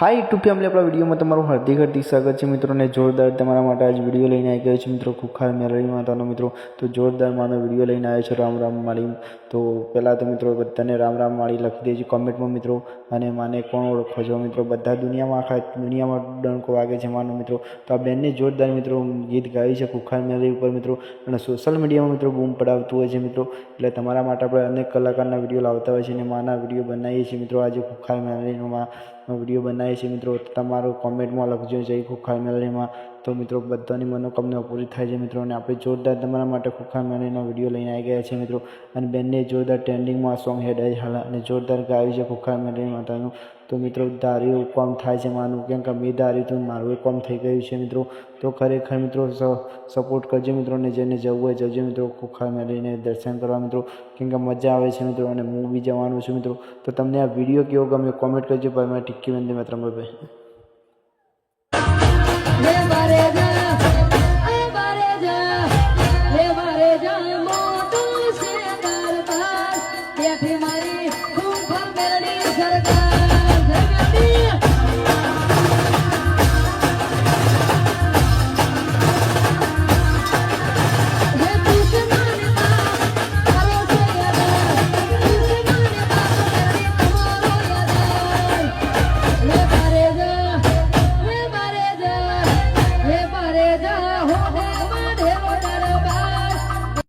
High YouTube family આપણા વિડીયોમાં તમારું હાર્દિક હાર્દિક સ્વાગત છે મિત્રોને જોરદાર તમારા માટે આજ વીડિયો લઈને આવી ગયો છે મિત્રો ખુખાર મેરળી માતાનો મિત્રો. તો જોરદાર માનો વીડિયો લઈને આવ્યો છે રામ રામ માળી. તો પહેલાં તો મિત્રો બધાને રામ રામ માળી લખી દેજો કોમેન્ટમાં મિત્રો. અને માને કોણ ઓળખો છો મિત્રો? બધા દુનિયામાં આખા દુનિયામાં ડંકો વાગે છે માનો મિત્રો. તો આ બેનને જોરદાર મિત્રો ગીત ગાયું છે ખુખાર મેરળી ઉપર મિત્રો. અને સોશિયલ મીડિયામાં મિત્રો બૂમ પડાવતું હોય છે મિત્રો. એટલે તમારા માટે આપણે અનેક કલાકારના વીડિયો લાવતા હોય છે અને માના વીડિયો બનાવીએ છીએ મિત્રો. આજે ખુખાર મેળવીમાં વીડિયો બનાવીએ છીએ મિત્રો તમારું કોમેન્ટમાં લખજો જય ખોખા મેળવીમાં તો મિત્રો, બધાની મનોકામના પૂરી થાય છે મિત્રો, અને આપણે જોરદાર તમારા માટે ખોખા મેળવીનો વીડિયો લઈને આવી ગયા છે મિત્રો. અને બેનને જોરદાર ટ્રેન્ડિંગમાં સોંગ હેડ હાલ, અને જોરદાર ગાયું છે ખોખા મેળવી માતાનું તો મિત્રો, ધાર્યું કોમ થાય છે માનું કેમ કે મેં ધાર્યું તો મારું કોમ થઈ ગયું છે મિત્રો. તો ખરેખર મિત્રો સપોર્ટ કરજો મિત્રોને જેને જવું હોય જજો મિત્રો ખુખાર મેળવીને દર્શન કરવા મિત્રો. કેમ કે મજા આવે છે મિત્રો અને હું બી જવાનું છું મિત્રો. તો તમને આ વીડિયો કેવો ગમ્યો કોમેન્ટ કરજો ભાઈ, મારી ટિક્કી વંદે માત્ર ભાઈ. หัโหั